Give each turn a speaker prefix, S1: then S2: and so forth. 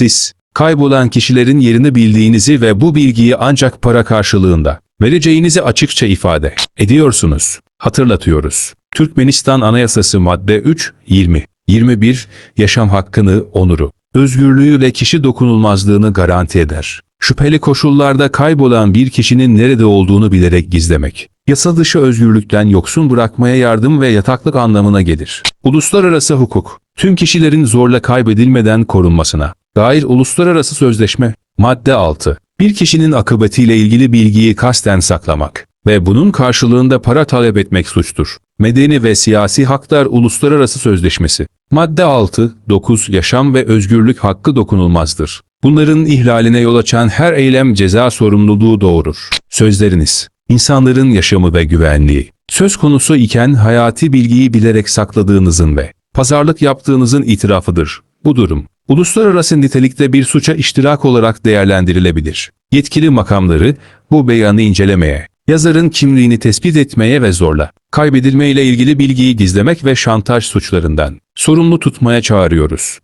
S1: Siz, kaybolan kişilerin yerini bildiğinizi ve bu bilgiyi ancak para karşılığında vereceğinizi açıkça ifade ediyorsunuz. Hatırlatıyoruz. Türkmenistan Anayasası madde 3, 20, 21, yaşam hakkını, onuru, özgürlüğü ve kişi dokunulmazlığını garanti eder. Şüpheli koşullarda kaybolan bir kişinin nerede olduğunu bilerek gizlemek, yasa dışı özgürlükten yoksun bırakmaya yardım ve yataklık anlamına gelir. Uluslararası hukuk, tüm kişilerin zorla kaybedilmeden korunmasına dair uluslararası sözleşme, madde 6, bir kişinin akıbetiyle ilgili bilgiyi kasten saklamak ve bunun karşılığında para talep etmek suçtur. Medeni ve Siyasi Haklar Uluslararası Sözleşmesi, madde 6, 9, yaşam ve özgürlük hakkı dokunulmazdır. Bunların ihlaline yol açan her eylem ceza sorumluluğu doğurur. Sözleriniz, insanların yaşamı ve güvenliği, söz konusu iken hayati bilgiyi bilerek sakladığınızın ve pazarlık yaptığınızın itirafıdır. Bu durum, uluslararası nitelikte bir suça iştirak olarak değerlendirilebilir. Yetkili makamları bu beyanı incelemeye, yazarın kimliğini tespit etmeye ve zorla kaybedilme ile ilgili bilgiyi gizlemek ve şantaj suçlarından sorumlu tutmaya çağırıyoruz.